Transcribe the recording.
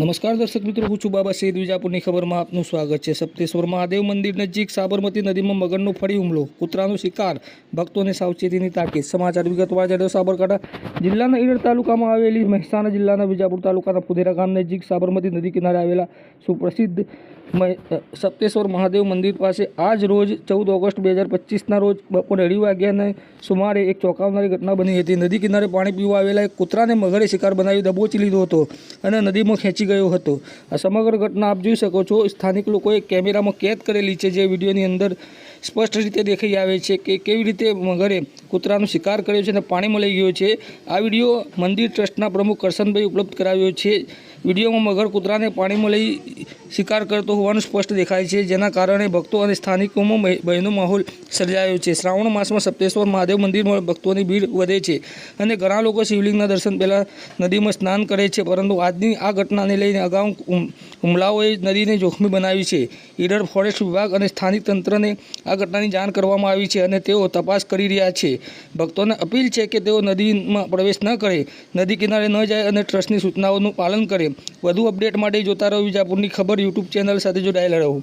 નમસ્કાર દર્શક મિત્રો, હું છું બાબા સૈદ. વિજાપુરની ખબરમાં આપનું સ્વાગત છે. સપ્તેશ્વર મહાદેવ મંદિર નજીક સાબરમતી નદીમાં મગરનો ફરી હુમલો, કૂતરાનો શિકાર, ભક્તોને સાવચેતીની તાકીદ. સમાચાર વિગતવાર જાણ્યો સાબરકાંઠા જિલ્લાના ઈડર તાલુકામાં આવેલી મહેસાણા જિલ્લાના વિજાપુર તાલુકાના ફુદેરા ગામ નજીક સાબરમતી નદી કિનારે આવેલા સુપ્રસિદ્ધ સપ્તેશ્વર મહાદેવ મંદિર પાસે આજ રોજ ચૌદ ઓગસ્ટ બે હજાર પચીસના રોજ બપોરે અઢી વાગ્યાને સુમારે એક ચોંકાવનારી ઘટના બની હતી. નદી કિનારે પાણી પીવા આવેલા એક કૂતરાને મગરે શિકાર બનાવી દબોચી લીધો હતો અને નદીમાં ખેંચી ગયો હતો. આ સમગ્ર ઘટના આપ જોઈ શકો છો. સ્થાનિક લોકોએ કેમેરામાં કેદ કરેલી છે જે વિડીયોની અંદર સ્પષ્ટ રીતે દેખાઈ આવે છે કે કેવી રીતે મગરે કૂતરાનો શિકાર કર્યો છે અને પાણીમાં લઈ ગયો છે. આ વીડિયો મંદિર ટ્રસ્ટના પ્રમુખ કરશનભાઈ ઉપલબ્ધ કરાવ્યો છે. વિડીયોમાં મગર કૂતરાને પાણીમાં લઈ શિકાર કરતો હોવાનું સ્પષ્ટ દેખાય છે, જેના કારણે ભક્તો અને સ્થાનિકોમાં ભય- ભયનો માહોલ સર્જાયો છે. શ્રાવણ માસમાં સપ્તેશ્વર મહાદેવ મંદિરમાં ભક્તોની ભીડ વધે છે અને ઘણા લોકો શિવલિંગના દર્શન પહેલાં નદીમાં સ્નાન કરે છે, પરંતુ આજની આ ઘટનાને લઈને અગાઉ હુમલાઓએ નદીને જોખમી બનાવી છે. ઈડર ફોરેસ્ટ વિભાગ અને સ્થાનિક તંત્રને આ ઘટનાની જાણ કરવામાં આવી છે અને તેઓ તપાસ કરી રહ્યા છે. ભક્તોને અપીલ છે કે તેઓ નદીમાં પ્રવેશ ન કરે, નદી કિનારે ન જાય અને ટ્રસ્ટની સૂચનાઓનું પાલન કરે. વધુ અપડેટ માટે જોતા રહો વિજાપુરની ખબર યુટ્યુબ ચેનલ સાથે જોડાયેલા રહો.